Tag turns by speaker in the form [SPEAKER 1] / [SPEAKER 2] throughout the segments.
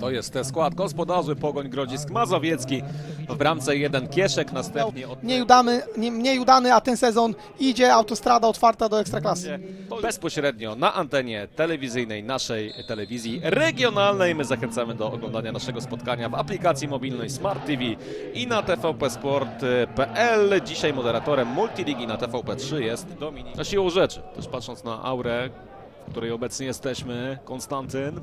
[SPEAKER 1] To jest skład gospodarzy Pogoń Grodzisk Mazowiecki. W bramce jeden Kieszek, następnie od...
[SPEAKER 2] Mniej udany, nie, mniej udany, a ten sezon idzie autostrada otwarta do ekstraklasy.
[SPEAKER 1] bezpośrednio na antenie telewizyjnej naszej telewizji regionalnej. My zachęcamy do oglądania naszego spotkania w aplikacji mobilnej Smart TV i na tvpsport.pl. Dzisiaj moderatorem multiligi na TVP3 jest Dominik. Na siłą rzeczy, też patrząc na aurę, w której obecnie jesteśmy, Konstantyn.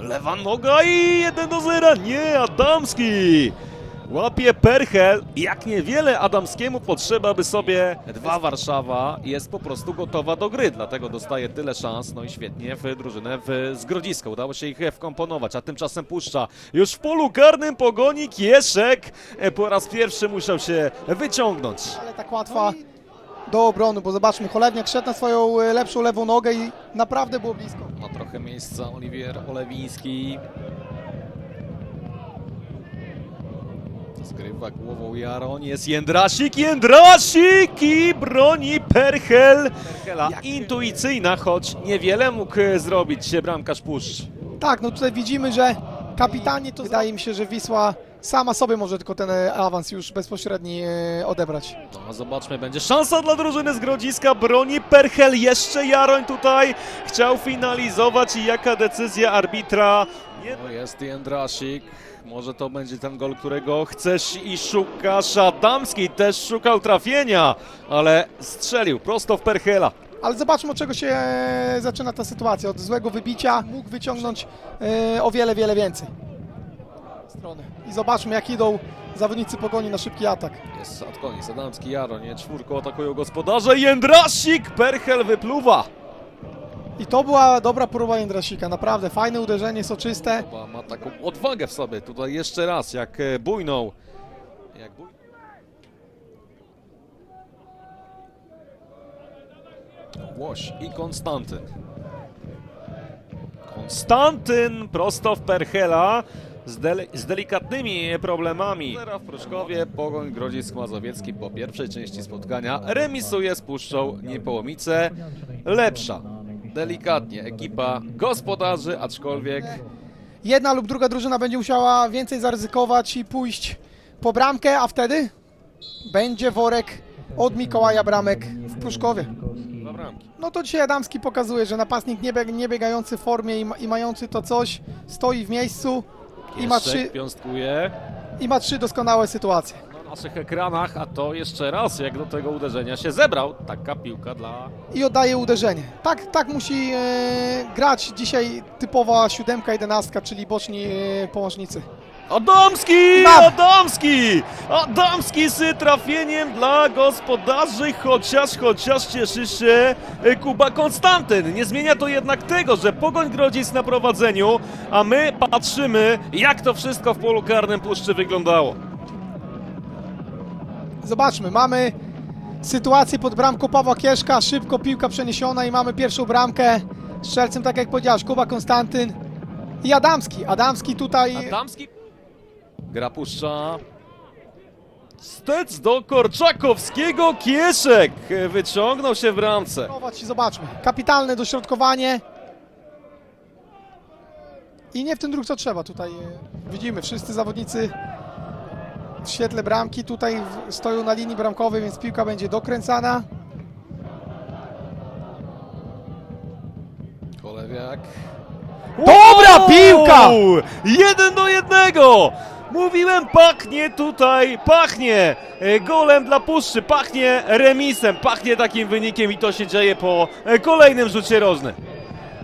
[SPEAKER 1] Lewa noga i 1 do 0. Nie, Adamski! Łapie Perchel. Jak niewiele Adamskiemu potrzeba, by sobie dwa Warszawa jest po prostu gotowa do gry. Dlatego dostaje tyle szans. No i świetnie w drużynę w Zgrodziska. Udało się ich wkomponować, a tymczasem puszcza już w polu karnym pogoni Kieszek. E, Po raz pierwszy musiał się wyciągnąć.
[SPEAKER 2] Ale tak łatwa do obrony, bo zobaczmy, Cholewniak szedł na swoją e, lepszą lewą nogę i naprawdę było blisko.
[SPEAKER 1] Ma trochę miejsca Oliwier Olewiński. Zgrywa głową Jaroń, jest Jędrasik, Jędrasik i broni Perchel. Perchela intuicyjna, choć niewiele mógł e, zrobić się bramkarz Puszcz.
[SPEAKER 2] Tak, no tutaj widzimy, że kapitanie to wydaje mi się, że Wisła sama sobie może tylko ten e, awans już bezpośredni e, odebrać.
[SPEAKER 1] No a zobaczmy, będzie szansa dla drużyny z Grodziska, broni Perchel, jeszcze Jaroń tutaj chciał finalizować i jaka decyzja arbitra. Nie... O, jest Jędrasik, może to będzie ten gol, którego chcesz i szukasz. Adamski też szukał trafienia, ale strzelił prosto w Perchela.
[SPEAKER 2] Ale zobaczmy, od czego się e, zaczyna ta sytuacja. Od złego wybicia mógł wyciągnąć e, o wiele, wiele więcej. Strony. I zobaczmy, jak idą zawodnicy pogoni na szybki atak.
[SPEAKER 1] Jest od koniec, Adamski, Jaroń, czwórką atakują gospodarze, Jędrasik, Perchel wypluwa.
[SPEAKER 2] I to była dobra próba Jędrasika, naprawdę fajne uderzenie, soczyste.
[SPEAKER 1] Chyba ma taką odwagę w sobie. Tutaj jeszcze raz, jak e, bujną. Jak. Łoś i Konstantyn. Konstantyn prosto w Perchela z, dele- z delikatnymi problemami. Zera w Pruszkowie, Pogoń Grodzisk Mazowiecki po pierwszej części spotkania remisuje z Puszczą Niepołomice. Lepsza, delikatnie, ekipa gospodarzy, aczkolwiek
[SPEAKER 2] Jedna lub druga drużyna będzie musiała więcej zaryzykować i pójść po bramkę, a wtedy będzie worek od Mikołaja Bramek w Pruszkowie. No to dzisiaj Adamski pokazuje, że napastnik nie, bieg, nie biegający w formie i, ma, i mający to coś stoi w miejscu i ma, trzy,
[SPEAKER 1] piąstkuje
[SPEAKER 2] i ma trzy doskonałe sytuacje.
[SPEAKER 1] na naszych ekranach, a to jeszcze raz, jak do tego uderzenia się zebrał. Taka piłka dla...
[SPEAKER 2] I oddaje uderzenie. Tak, tak musi e, grać dzisiaj typowa siódemka, jedenastka, czyli boczni e, połącznicy.
[SPEAKER 1] Adamski! Adamski! Adamski z trafieniem dla gospodarzy, chociaż, chociaż cieszy się e, Kuba Konstantyn. Nie zmienia to jednak tego, że Pogoń Grodzisk na prowadzeniu, a my patrzymy, jak to wszystko w polu karnym Puszczy wyglądało.
[SPEAKER 2] Zobaczmy, mamy sytuację pod bramką Pawła Kieszka, szybko piłka przeniesiona i mamy pierwszą bramkę. Strzelcem, tak jak powiedziałeś, Kuba Konstantyn i Adamski. Adamski tutaj
[SPEAKER 1] Adamski. Gra puszcza. Stec do Korczakowskiego. Kieszek wyciągnął się w
[SPEAKER 2] i zobaczmy. Kapitalne dośrodkowanie. I nie w ten dróg co trzeba. Tutaj e, widzimy, wszyscy zawodnicy w świetle bramki tutaj stoją na linii bramkowej, więc piłka będzie dokręcana.
[SPEAKER 1] Kolewiak.
[SPEAKER 2] Dobra piłka!
[SPEAKER 1] Jeden do jednego! Mówiłem, pachnie tutaj, pachnie e, golem dla Puszczy, pachnie remisem, pachnie takim wynikiem i to się dzieje po e, kolejnym rzucie rożnym.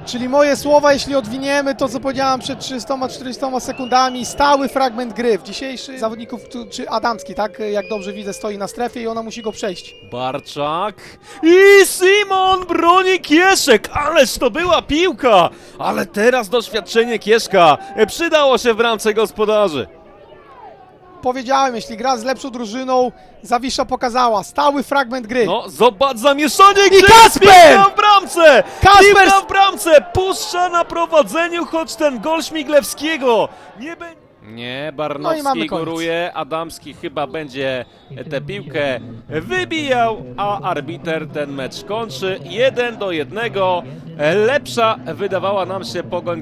[SPEAKER 2] Czyli moje słowa, jeśli odwiniemy to, co powiedziałem przed 300-400 sekundami, stały fragment gry. W dzisiejszy zawodników, czy Adamski, tak, jak dobrze widzę, stoi na strefie i ona musi go przejść.
[SPEAKER 1] Barczak i Simon broni Kieszek, ależ to była piłka! Ale teraz doświadczenie Kieszka e, przydało się w ramce gospodarzy.
[SPEAKER 2] Powiedziałem, jeśli gra z lepszą drużyną, Zawisza pokazała, stały fragment gry.
[SPEAKER 1] No, zobacz zamieszanie,
[SPEAKER 2] I Kasper!
[SPEAKER 1] w bramce!
[SPEAKER 2] Kasper!
[SPEAKER 1] Piłka w bramce, puszcza na prowadzeniu, choć ten gol Śmiglewskiego nie będzie... Nie,
[SPEAKER 2] No
[SPEAKER 1] Barnowski
[SPEAKER 2] koniec.
[SPEAKER 1] góruje, Adamski chyba będzie tę piłkę wybijał, a arbiter ten mecz kończy. Jeden do jednego. Lepsza wydawała nam się pogoń